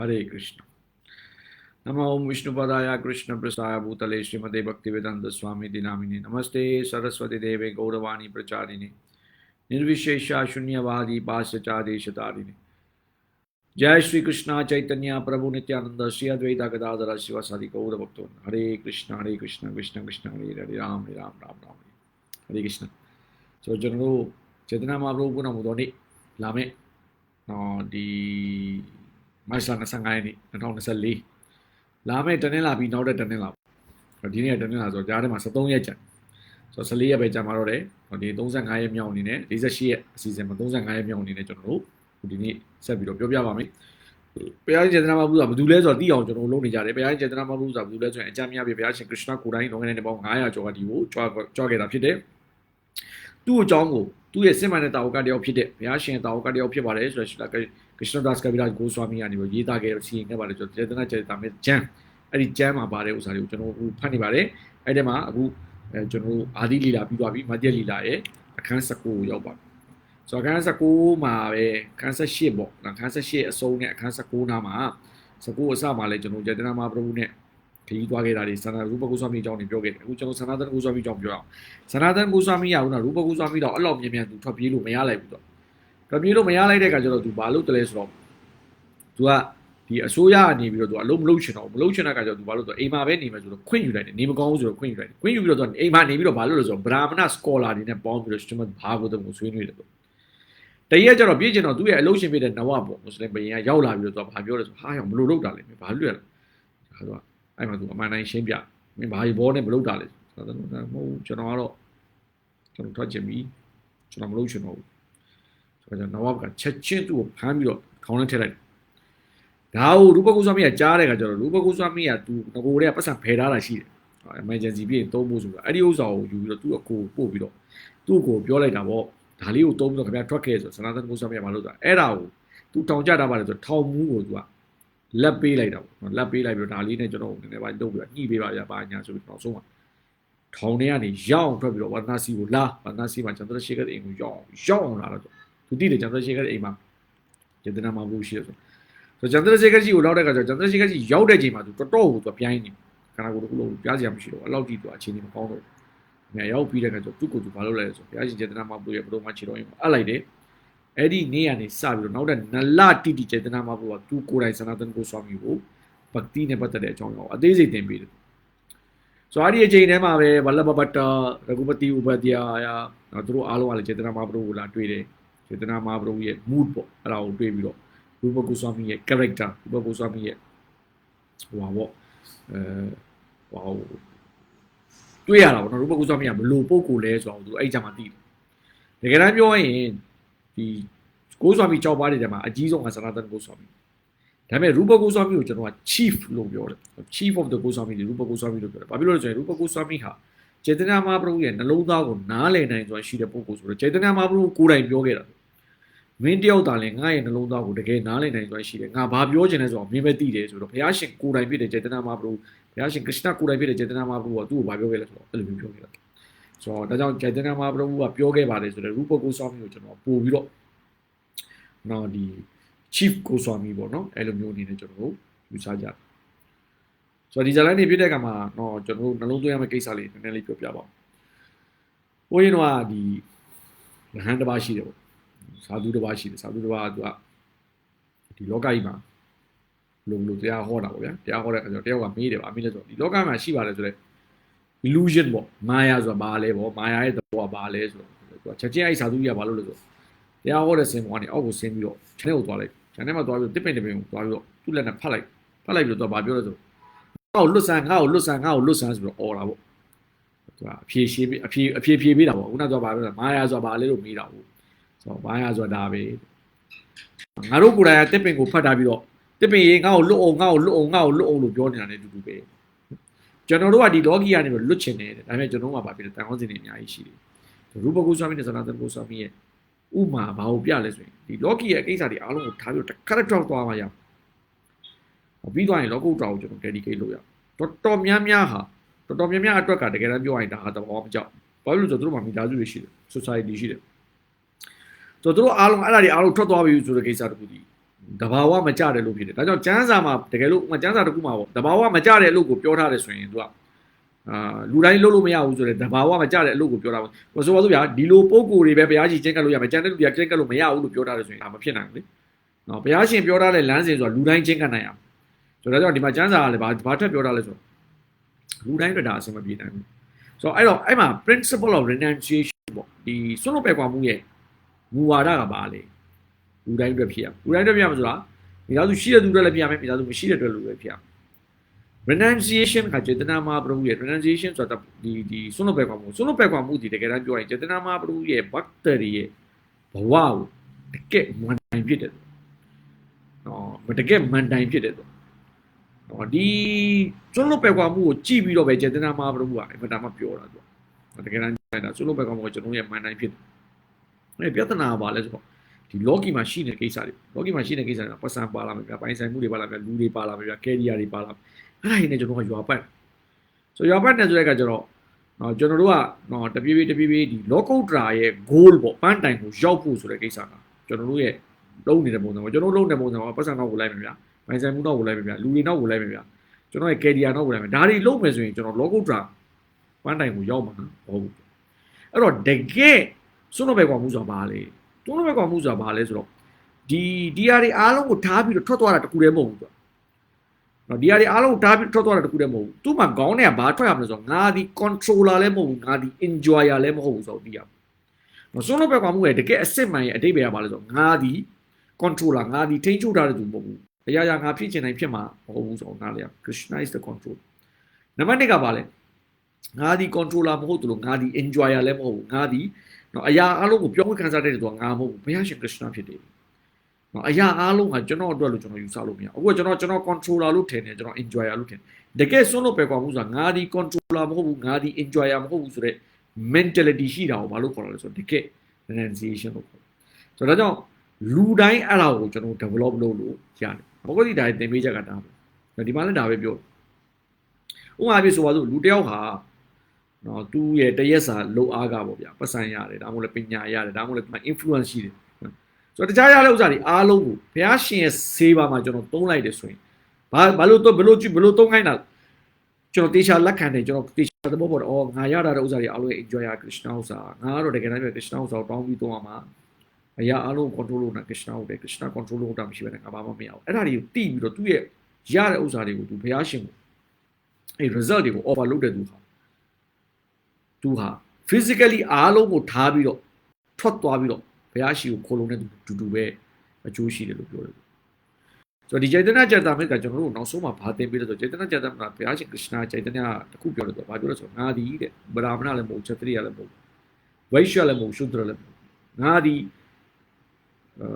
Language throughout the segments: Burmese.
హరే కృష్ణ. నమ ఓం విష్ణుపదాయ కృష్ణ ప్రసాయ భూతలే శ్రీమదే భక్తివేదాంత స్వామి దినామిని. నమస్తే సరస్వతి దేవే గౌరవాణి ప్రచారిణి. నిర్విశేష శూన్యవాది పాశ్చాదేశతారిణి జయ శ్రీకృష్ణ చైతన్య ప్రభు నిత్యానంద శ్రీ అద్వైత గదాధర శివ సది గౌర భక్తులు. హరే కృష్ణ హరే కృష్ణ కృష్ణ కృష్ణ హరే హరి రామ్ హరి రామ్ రామ్ రామ్ హరే కృష్ణ. సో ಜನರು ಚೇತನ ಮಾರ್ಗವು ನಂಬುದೋಣಿ ಲಾಮೆ ನಾಡಿ မဘုရားဘုရားမူတော်နေ့လာမယ်နော်ဒီမတ်လ25ရက်နေ့2024လာမယ်တနင်္လာပြီးနောက်တဲ့တနင်္လာပေါ့ဒီနေ့ကတနင်္လာဆိုတော့ကြားထဲမှာ73ရက်ကြာဆိုတော့14ရက်ပဲကြာမှာတော့တယ်ဒီ35ရက်မြောက်အနေနဲ့48ရက်အစီအစဉ်မှာ35ရက်မြောက်အနေနဲ့ကျွန်တော်တို့ဒီနေ့ဆက်ပြီးတော့ပြောပြပါမယ်ဘုရားရှင်စေတနာမဘုရားဘာလို့လဲဆိုတော့သိအောင်ကျွန်တော်လုပ်နေကြတယ်ဘုရားရှင်စေတနာမဘုရားဘာလို့လဲဆိုရင်အကြမ်းများပြီဘုရားရှင်ကရစ်စနာကိုယ်တိုင်လုံခဲ့တဲ့ပေါင်း900ကျော်ကဒီကိုကြွားကြွားခဲ့တာဖြစ်တယ်သူ့အကြောင်းကိုသူ့ရဲ့စစ်မှန်တဲ့တာဝကတယောက်ဖြစ်တဲ့ဘုရားရှင်တာဝကတယောက်ဖြစ်ပါတယ်ဆိုတော့ ရှိလာကရစ်နဒတ်စကဗီရာဂိုဆွာမီကနေပြီးရေးသားခဲ့တဲ့စီရင်ခဲ့ပါတယ်ဆိုတော့ကျေတနာကျေတာမဲ့ဂျန်အဲ့ဒီဂျန်မှာပါတဲ့ဥစ္စာတွေကိုကျွန်တော်ဖတ်နေပါတယ်အဲ့ဒီမှာအခုအဲကျွန်တော်တို့အာဒီလီလာပြီးသွားပြီမတ်ယလီလာရဲ့အခန်း19ကိုရောက်ပါပြီဆိုတော့အခန်း19မှာပဲအခန်း18ပေါ့အခန်း18အစုံနဲ့အခန်း19နားမှာ19အစမှာလဲကျွန်တော်ကျေတနာမပရဘူးနဲ့ခရီးသွားခဲ့တာတွေစန္ဒရူပကုသမီအကြောင်းတွေပြောခဲ့တယ်အခုကျွန်တော်စန္ဒသကုသမီအကြောင်းပြောအောင်ဇနာတန်ကူဆွာမီရဦးနော်ရူပကူဆွာမီတော့အဲ့လောက်မြင်မြန်သူထွက်ပြေးလို့မရလိုက်ဘူးတော့ ထွက်ပြေးလို့မရလိုက်တဲ့အခါကျတော့သူဘာလုပ်တယ်လဲဆိုတော့သူကဒီအစိုးရကနေပြီးတော့သူအလုံးမလုပ်ချင်တော့မလုပ်ချင်တဲ့အခါကျတော့သူဘာလုပ်တော့အိမ်မှာပဲနေမယ်ဆိုတော့ခွင့်ယူလိုက်တယ်နေမကောင်းဘူးဆိုတော့ခွင့်ယူလိုက်တယ်ခွင့်ယူပြီးတော့သူအိမ်မှာနေပြီးတော့ဘာလုပ်လဲဆိုတော့ဗရာမဏစကောလာတွေနဲ့ပေါင်းပြီးတော့ကျွန်တော်ဘာကိုတော့ဆွေးနွေးတယ်တော့တရက်ကျတော့ပြေးချင်တော့သူ့ရဲ့အလုံးရှင်ဖြစ်တဲ့နဝပေါ့မွတ်စလင်ဘယင်ကရောက်လာပြီးတော့သူကဘာပြောလဲဆိုဟာရောင်ဘလို့လုပ်တာလဲဘာလို့လဲဟာတော့အဲ့မှာသူအမှန်တိုင်းရှင်းပြမင်းဘာဘောနဲ့မလုပ်တာလဲဆိုတော့မဟုတ်ကျွန်တော်ကတော့ကျွန်တော်ထွက်ချင်ပြီကျွန်တော်မလုပ်ချင်တော့ဘူး ဆိုတော့နဝဘကချက်ချင်းသူ့ကိုဖမ်းပြီးတော့ခေါင်းနဲ့ထည့်လိုက်ဒါကိုရူပကုသမီးကကြားတဲ့ခါကျတော့ရူပကုသမီးကသူငကိုတွေကပတ်စံဖယ်ထားတာရှိတယ် emergency ပြည့်သုံးဖို့ဆိုတာအဲ့ဒီဥစ္စာကိုယူပြီးတော့သူ့အကိုပို့ပြီးတော့သူ့ကိုပြောလိုက်တာပေါ့ဒါလေးကိုသုံးပြီးတော့ခင်ဗျာထွက်ခဲ့ဆိုစနာသန်ကုသမီးကမလုပ်တာအဲ့ဒါကိုသူထောင်ကြတာပါလေဆိုထောင်မူးကိုသူကလက်ပေးလိုက်တာပေါ့လက်ပေးလိုက်ပြီးတော့ဒါလေးနဲ့ကျွန်တော်နည်းနည်းပါလုပ်ပြီးတော့ညှိပေးပါဗျာပါညာဆိုပြီးတော့ဆုံးပါထောင်ထဲကနေရောက်အောင်ထွက်ပြီးတော့ဝါဒနာစီကိုလာဝါဒနာစီမှာကျန်တဲ့ရှေ့ကအိမ်ကိုရောက်အောင်ရောက်အောင်လာတော့ သူတိတယ်ကျန်တဲ့ရှေ့ကအိမ်မှာယတနာမဘူးရှိရဆိုဆိုကျန်တဲ့ရှေ့ကကြီးကိုလောက်တဲ့ခါကျကျန်တဲ့ရှေ့ကကြီးရောက်တဲ့ချိန်မှာသူတော်တော်ကိုသူပြိုင်းနေခန္ဓာကိုယ်တစ်ခုလုံးပြားစရာမရှိတော့အဲ့လောက်ကြည့်သူအခြေအနေမကောင်းတော့ဘူးငါရောက်ပြီးတဲ့ခါကျသူ့ကိုသူဘာလုပ်လဲဆိုဘုရားရှင်ယတနာမဘူးရဲ့ဘုတော်မချီတော်ရင်အပ်လိုက်တယ်အဲ့ဒီနေ့ကနေစပြီးတော့နောက်တဲ့နလတိတိယတနာမဘူးကသူကိုယ်တိုင်စနာတန်ကိုဆွာမီကိုဗတ်တိနဲ့ပတ်သက်တဲ့အကြောင်းအရာအသေးစိတ်သင်ပေးတယ်ဆိုတော့အဲ့ဒီအချိန်ထဲမှာပဲဝလဘဘတ္တရဂုပတိဥပဒျာယနော်သူတို့အားလုံးကလည်းចេတနာမဟာပရုကိုလာတွေ့တယ် စေတနာမဟာဗုဒ္ဓရဲ့ mood ပေါ့အဲ့ဒါကိုတွေးပြီးတော့ရူပကိုဆွာမီရဲ့ character ရူပကိုဆွာမီရဲ့ဟိုပါပေါ့အဲဟိုတွေးရတာပေါ့နော်ရူပကိုဆွာမီကဘလို့ပုတ်ကိုလဲဆိုအောင်သူအဲ့ကြမှာသိတယ်တကယ်တမ်းပြောရင်ဒီကိုဆွာမီကြောက်ပါတယ်တဲ့မှာအကြီးဆုံးကစနာတန်ကိုဆွာမီဒါပေမဲ့ရူပကိုဆွာမီကိုကျွန်တော်က chief လို့ပြောတယ် chief of the ကိုဆွာမီရူပကိုဆွာမီလို့ပြောတယ်ဘာဖြစ်လို့လဲဆိုရင်ရူပကိုဆွာမီဟာကျေတနာမဟာပရုရဲ့နှလုံးသားကိုနားလည်နိုင်စွာရှိတဲ့ပုဂ္ဂိုလ်ဆိုတော့ကျေတနာမဟာပရုကိုယ်တိုင်ပြောခဲ့တာ မင်းတယောက်သားလည်းငါ့ရဲ့နှလုံးသားကိုတကယ်နားလည်နိုင်စွမ်းရှိတယ်ငါဘာပြောချင်လဲဆိုတော့မင်းပဲသိတယ်ဆိုတော့ဘုရားရှင်ကိုယ်တိုင်ဖြစ်တဲ့စေတနာမှာဘုရားရှင်က ృష్ణ ကိုယ်တိုင်ဖြစ်တဲ့စေတနာမှာဘုရားသူ့ကိုဘာပြောခဲ့လဲဆိုတော့အဲ့လိုမျိုးပြောခဲ့တာဆိုတော့ဒါကြောင့်စေတနာမှာဘုရားကပြောခဲ့ပါတယ်ဆိုတော့ရူပကိုဆောင်းမျိုးကျွန်တော်ပို့ပြီးတော့နော်ဒီ chief ကိုဆောင်းမျိုးပေါ့နော်အဲ့လိုမျိုးအနေနဲ့ကျွန်တော်ယူဆကြတယ်ဆိုတော့ဒီဇာလိုင်းနေပြတဲ့ကမှာတော့ကျွန်တော်တို့နှလုံးသွင်းရမယ့်ကိစ္စလေးနည်းနည်းလေးပြောပြပါဦး။ဟိုရင်တော့ဒီရဟန်းတစ်ပါးရှိတယ်ပေါ့ စာသူတစ်ပါးရှိတယ်စာသူတစ်ပါးကသူကဒီလောကကြီးမှာလုံလုံတရားဟောတာပေါ့ဗျာ။တရားဟောတဲ့အခါကျတော့တယောက်ကမေးတယ်ပါမေးလဲဆိုတော့ဒီလောကမှာရှိပါတယ်ဆိုတော့ illusion ပေါ့မာယာဆိုတာဘာလဲပေါ့မာယာရဲ့သဘောကဘာလဲဆိုတော့သူကချက်ချင်းအဲ့စာသူကြီးကဘာလို့လဲဆိုတော့တရားဟောတဲ့စင်ပေါ်ကနေအောက်ကိုဆင်းပြီးတော့ channel ကိုသွားလိုက် channel မှာသွားပြီးတစ်ပင်တစ်ပင်ကိုသွားပြီးတော့သူ့လက်နဲ့ဖတ်လိုက်ဖတ်လိုက်ပြီးတော့သူကဘာပြောလဲဆိုငါ့ကိုလွတ်ဆန်းငါ့ကိုလွတ်ဆန်းငါ့ကိုလွတ်ဆန်းဆိုပြီးတော့អော်တာပေါ့သူကအဖြေရှင်းအဖြေအဖြေဖြေပေးတာပေါ့ခုနကဘာပြောလဲမာယာဆိုတာဘာလဲလို့မေးတာပေါ့ ဆိုတော့မာယာဆိုတာဒါပဲငါတို့ကိုယ်တိုင်ကတစ်ပင်ကိုဖတ်ထားပြီးတော့တစ်ပင်ရေငါ့ကိုလွတ်အောင်ငါ့ကိုလွတ်အောင်ငါ့ကိုလွတ်အောင်လို့ပြောနေတာ ਨੇ တူတူပဲကျွန်တော်တို့ကဒီလောကီကနေပြီးလွတ်ချင်တယ်ဒါပေမဲ့ကျွန်တော်တို့ကဘာဖြစ်လဲတန်ခေါင်းစဉ်တွေအများကြီးရှိတယ်ရူပကုသမိနဲ့ဇနာတန်ကုသမိရဲ့ဥမာဘာကိုပြလဲဆိုရင်ဒီ Loki ရဲ့အကိစ္စတွေအားလုံးကိုထားပြီးတော့တစ်ခါတစ်ထောက်သွားမှရအောင်ပြီးသွားရင် Loki တောင်ကိုကျွန်တော် dedicate လုပ်ရအောင်တော်တော်များများဟာတော်တော်များများအတွက်ကတကယ်တမ်းပြောရရင်ဒါဟာတဘောမကြောက်ဘာလို့လဲဆိုတော့သူတို့မှာမိသားစုတွေရှိတယ် society ရှိတယ် ဆိုတော့သူတို့အားလုံးအဲ့ဒါတွေအားလုံးထွက်သွားပြီဆိုတဲ့ကိစ္စတခုဒီတဘာဝမကြတယ်လို့ဖြစ်တယ်ဒါကြောင့်ကျမ်းစာမှာတကယ်လို့ဥပမာကျမ်းစာတစ်ခုမှာပေါ့တဘာဝမကြတဲ့အလုပ်ကိုပြောထားတယ်ဆိုရင်သူကအာလူတိုင်းလုပ်လို့မရဘူးဆိုတော့တဘာဝမကြတဲ့အလုပ်ကိုပြောတာပေါ့ဟိုဆိုပါစို့ဗျာဒီလိုပုံကိုယ်တွေပဲဘုရားရှင်ကျင့်ကပ်လို့ရမယ်ကျန်တဲ့လူတွေကကျင့်ကပ်လို့မရဘူးလို့ပြောထားတယ်ဆိုရင်ဒါမဖြစ်နိုင်ဘူးလေနော်ဘုရားရှင်ပြောထားတဲ့လမ်းစဉ်ဆိုတာလူတိုင်းကျင့်ကပ်နိုင်အောင်ဆိုတော့ဒါကြောင့်ဒီမှာကျမ်းစာကလည်းဘာဘာထက်ပြောထားလဲဆိုတော့လူတိုင်းအတွက်ဒါအဆင်မပြေနိုင်ဘူးဆိုတော့အဲ့တော့အဲ့မှာ principle of renunciation ပေါ့ဒီစွန့်လွတ်ပဲကွာမှုရဲ့ မူဝါဒကပါလေလူတိုင်းအတွက်ဖြစ်ရလူတိုင်းအတွက်ဖြစ်ရမှာဆိုတာမိသားစုရှိတဲ့သူတွေလည်းဖြစ်ရမယ်မိသားစုမရှိတဲ့တွေလူတွေဖြစ်ရမယ် renunciation ကစေတနာမပရုရဲ့ renunciation ဆိုတာဒီဒီစွန့်လွတ်ပဲခွာမှုစွန့်လွတ်ပဲခွာမှုဒီတကယ်တမ်းပြောရင်စေတနာမပရုရဲ့ bacteria ရဲ့ဘဝကိုတကယ်မန်တိုင်ဖြစ်တယ်နော်တကယ်မန်တိုင်ဖြစ်တယ်နော်ဒီစွန့်လွတ်ပဲခွာမှုကိုကြည့်ပြီးတော့ပဲစေတနာမပရုကအမှန်တမ်းပြောတာသူတကယ်တမ်းကျတာစွန့်လွတ်ပဲခွာမှုကကျွန်တော်ရဲ့မန်တိုင်ဖြစ်တယ် အဲ့ပြဿနာကဘာလဲဆိုတော့ဒီလောကီမှာရှိနေတဲ့ကိစ္စတွေလောကီမှာရှိနေတဲ့ကိစ္စတွေကပတ်စံပါလာမယ်ဗျာပိုင်ဆိုင်မှုတွေပါလာမယ်လူတွေပါလာမယ်ဗျာကယ်ရီယာတွေပါလာမယ်အဲ့ဒါကြီးနဲ့ကျွန်တော်ကရွာပတ်ဆိုရွာပတ်နေဆိုတဲ့ကကျတော့နော်ကျွန်တော်တို့ကနော်တပြေးပြေးတပြေးပြေးဒီလောကုတ္တရာရဲ့ goal ပေါ့ပန်းတိုင်ကိုရောက်ဖို့ဆိုတဲ့ကိစ္စကကျွန်တော်တို့ရဲ့လုံးနေတဲ့ပုံစံပေါ့ကျွန်တော်လုံးနေတဲ့ပုံစံကပတ်စံတော့ကိုလိုက်မယ်ဗျာပိုင်ဆိုင်မှုတော့ကိုလိုက်မယ်ဗျာလူတွေတော့ကိုလိုက်မယ်ဗျာကျွန်တော်ရဲ့ career တော့ကိုလိုက်မယ်ဒါတွေလုံးမယ်ဆိုရင်ကျွန်တော်လောကုတ္တရာပန်းတိုင်ကိုရောက်မှာဟုတ်ဘူးအဲ့တော့တကယ် စွန့်တော့ပဲကွာမှုဆိုတာဘာလဲတွန်းတော့ပဲကွာမှုဆိုတာဘာလဲဆိုတော့ဒီဒီဟာတွေအားလုံးကိုထားပြီးတော့ထွက်သွားတာတကူတည်းမဟုတ်ဘူးဆိုနော်ဒီဟာတွေအားလုံးထားပြီးထွက်သွားတာတခုတည်းမဟုတ်ဘူးသူ့မှာခေါင်းထဲကဘာထွက်ရမလဲဆိုတော့ငါဒီ controller လည်းမဟုတ်ဘူးငါဒီ enjoyer လည်းမဟုတ်ဘူးဆိုတော့သိရမယ်နော်စွန်းလို့ပဲကွာမှုရဲ့တကယ်အစစ်မှန်ရဲ့အတိတ်ပဲကဘာလဲဆိုတော့ငါဒီ controller ငါဒီထိန်းချုပ်ထားတဲ့သူမဟုတ်ဘူးအရာရာငါဖြစ်ချင်တိုင်းဖြစ်မှာမဟုတ်ဘူးဆိုတော့ငါလည်း Krishna is the control နံပါတ်1ကဘာလဲငါဒီ controller မဟုတ်သူလို့ငါဒီ enjoyer လည်းမဟုတ်ဘူးငါဒီ နော်အရာအလုံးကိုပြောင်းလဲခံစားတဲ့သူကငါမဟုတ်ဘူးဘုရားရှင် Krishna ဖြစ်တယ်နော်အရာအားလုံးကကျွန်တော်အတွက်လို့ကျွန်တော်ယူဆလို့မရအခုကကျွန်တော်ကျွန်တော် controller လို့ထင်တယ်ကျွန်တော် enjoyer လို့ထင်တယ်တကယ်စွန့်လို့ပဲကွာမှုဆိုတာငါဒီ controller မဟုတ်ဘူးငါဒီ enjoyer မဟုတ်ဘူးဆိုတော့ mentality ရှိတာကိုဘာလို့ခေါ်ရလဲဆိုတော့တကယ် renunciation လို့ခေါ်တယ်ဆိုတော့ဒါကြောင့်လူတိုင်းအဲ့ဒါကိုကျွန်တော် develop လုပ်လို့ရတယ်ဘုဂတိဒါသင်ပေးချက်ကဒါပဲဒီမှာလည်းဒါပဲပြောဥပမာပြဆိုပါစို့လူတယောက်ဟာ နော်သူ့ရဲ့တရက်စာလုံအားကပေါ့ဗျာပတ်စံရတယ်ဒါမှမဟုတ်လည်းပညာရတယ်ဒါမှမဟုတ်လည်း influence ရှိတယ်ဆိုတော့တခြားရတဲ့ဥစ္စာတွေအားလုံးကိုဘုရားရှင်ရဲ့ဆေးပါမှာကျွန်တော်သုံးလိုက်တယ်ဆိုရင်ဘာဘာလို့တော့ဘလို့ဘလို့သုံးခိုင်းတာကျွန်တော်တေချာလက်ခံတယ်ကျွန်တော်တေချာသဘောပေါက်တယ်အော်ငါရတာတဲ့ဥစ္စာတွေအားလုံး enjoy ရ Krishna ဥစ္စာငါကတော့တကယ်တမ်းပြော Krishna ဥစ္စာကိုတောင်းပြီးသုံးရမှာအရာအားလုံး control လုပ်တာ Krishna ဟုတ်တယ် Krishna control လုပ်တာမရှိဘဲနဲ့ငါဘာမှမရဘူးအဲ့ဒါတွေကိုတိပြီးတော့သူ့ရဲ့ရတဲ့ဥစ္စာတွေကိုသူဘုရားရှင်ကိုအဲ့ result တွေကို offer လုပ်တဲ့သူဟာ သူဟာ physically အားလုံးကိုထားပြီးတော့ထွက်သွားပြီးတော့ဘုရားရှိကိုခိုးလုံးတဲ့တူတူပဲအကျိုးရှိတယ်လို့ပြောတယ်ဆိုတော့ဒီ Chaitanya Charitamrita ကကျွန်တော်တို့နောက်ဆုံးမှာဘာသင်ပေးလဲဆိုတော့ Chaitanya Charitamrita ဘုရားရှင် Krishna Chaitanya တခုပြောတယ်ဆိုတော့ဘာပြောလဲဆိုတော့ငါဒီတဲ့ဗရာမဏလည်းမဟုတ်ချက်တရိယလည်းမဟုတ်ဝိရှလည်းမဟုတ်ရှုဒ္ဓလည်းမဟုတ်ငါဒီအာ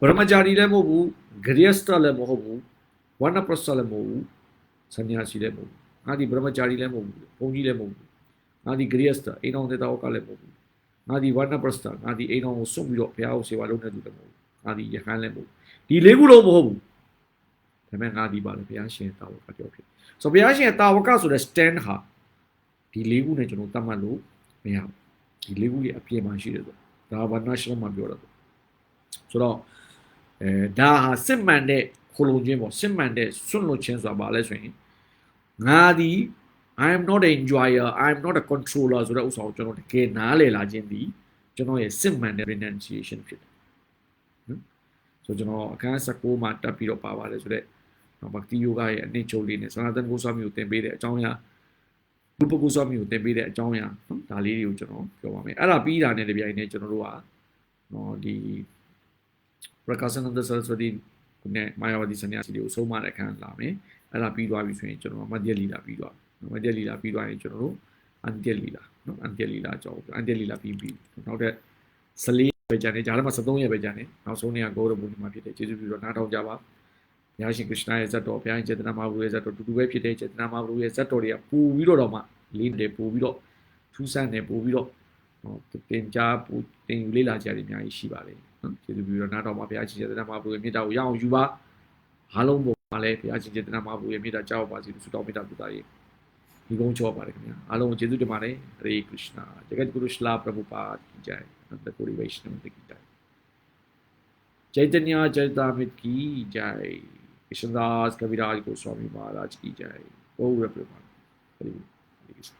ဗရမဂျာရီလည်းမဟုတ်ဘူးဂရိယစတလည်းမဟုတ်ဘူးဝဏပရစလည်းမဟုတ်ဘူးဆညာစီလည်းမဟုတ်ဘူးငါဒီဗရမဂျာရီလည်းမဟုတ်ဘူးဘုန်းကြီးလည်းမဟုတ်ဘူး ငါဒီဂရိယစတအိမ်အောင်တဲ့တောက်ကလည်းမဟုတ်ဘူးငါဒီဝဏပရစငါဒီအိမ်အောင်ကိုစွန့်ပြီးတော့ဘုရားကိုစေဝါလုပ်နေသူလည်းမဟုတ်ဘူးငါဒီယဟန်လည်းမဟုတ်ဘူးဒီလေးခုလုံးမဟုတ်ဘူးဒါပေမဲ့ငါဒီပါလေဘုရားရှင်တာဝကပြောဖြစ်ဆိုဘုရားရှင်တာဝကဆိုတဲ့ stand ဟာဒီလေးခုနဲ့ကျွန်တော်တတ်မှတ်လို့မရဘူးဒီလေးခုရဲ့အပြည့်မှရှိတယ်ဆိုဒါဘာနာရှလမှာပြောတာဆိုတော့အဲဒါဟာစစ်မှန်တဲ့ခိုလုံခြင်းပေါ့စစ်မှန်တဲ့စွန့်လွတ်ခြင်းဆိုတာဘာလဲဆိုရင်ငါဒီ I am not an enjoyer I am not a controller ဆိုတဲ့ဥစ္စာကိုကျွန်တော်တကယ်နားလည်လာခြင်းဒီကျွန်တော်ရဲ့စစ်မှန်တဲ့ renunciation ဖြစ်တယ်နော်ဆိုကျွန်တော်အခန်း16မှာတက်ပြီးတော့ပါပါတယ်ဆိုတော့ဘက်တီယိုဂါရဲ့အနည်းချုပ်လေးနဲ့စနာတန်ကိုဆွာမီကိုသင်ပေးတဲ့အကြောင်းအရာဘုပကုဆွာမီကိုသင်ပေးတဲ့အကြောင်းအရာနော်ဒါလေးတွေကိုကျွန်တော်ပြောပါမယ်အဲ့ဒါပြီးတာနဲ့တပြိုင်နက်ကျွန်တော်တို့ကနော်ဒီ Prakasananda Saraswati နဲ့မာယာဝတီစနေစီတွေကိုဆုံးမတဲ့အခန်းလာမယ်အဲ့ဒါပြီးသွားပြီဆိုရင်ကျွန်တော်မတ်တလီလာပြီးသွားမ Antia Lila ပြီးသွားရင်ကျွန်တော်တို့ Antia Lila เนาะ Antia Lila ကြောက်ဘူး Antia Lila ပြီးပြီနောက်ထပ်14ပဲကြာနေဂျာထဲမှာ73ရက်ပဲကြာနေနောက်ဆုံးနေ့က Golden Moon မှာဖြစ်တယ်ကျေးဇူးပြုတော့နားထောင်ကြပါညာရှင်က ృష్ణ ရဲ့ဇတ်တော်ဘုရားရှင်စေတနာမဘုရားရဲ့ဇတ်တော်တူတူပဲဖြစ်တဲ့စေတနာမဘုရားရဲ့ဇတ်တော်တွေကပူပြီးတော့တော့မှလေးတယ်ပူပြီးတော့ထူးဆန်းတယ်ပူပြီးတော့ဟောတင်ကြားပူတင်ယူလေးလာကြတယ်အများကြီးရှိပါတယ်နော်ကျေးဇူးပြုတော့နားတော်မှာဘုရားရှင်စေတနာမဘုရားမြေတားကိုရအောင်ယူပါအားလုံးပေါ်မှာလည်းဘုရားရှင်စေတနာမဘုရားမြေတားကြောက်ပါစီလို့ဆုတောင်းမေတ္တာပို့တာရေး मिगौचोपारगम्य आलोम चेदुजमाने हरे कृष्णा जगद्गुरुश्ला प्रभुपाद की जय नंदपुरी वैष्णव की जय चैतन्य चरितामृत की जय कृष्णदास कविराज गोस्वामी महाराज की जय गौर प्रमाण हरे कृष्ण।